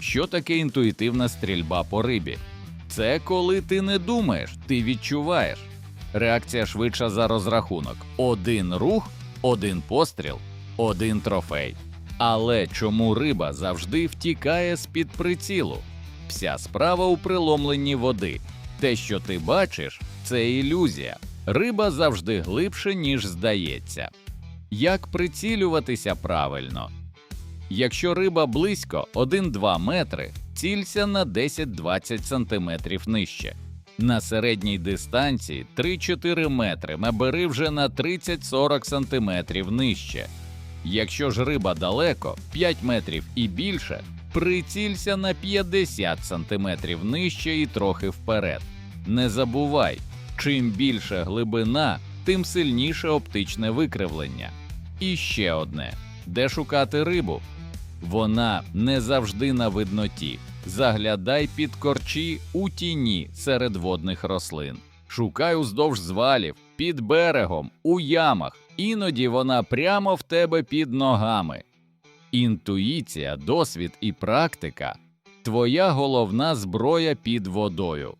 Що таке інтуїтивна стрільба по рибі? Це коли ти не думаєш, ти відчуваєш. Реакція швидша за розрахунок: один рух, один постріл, один трофей. Але чому риба завжди втікає з-під прицілу? Вся справа у приломленні води. Те, що ти бачиш, це ілюзія. Риба завжди глибше, ніж здається. Як прицілюватися правильно? Якщо риба близько 1-2 метри, цілься на 10-20 см нижче. На середній дистанції 3-4 метри набери вже на 30-40 см нижче. Якщо ж риба далеко 5 метрів і більше, прицілься на 50 см нижче і трохи вперед. Не забувай, чим більше глибина, тим сильніше оптичне викривлення. І ще одне: де шукати рибу? Вона не завжди на видноті. Заглядай під корчі у тіні серед водних рослин. Шукай уздовж звалів, під берегом, у ямах. Іноді вона прямо в тебе під ногами. Інтуїція, досвід і практика твоя головна зброя під водою.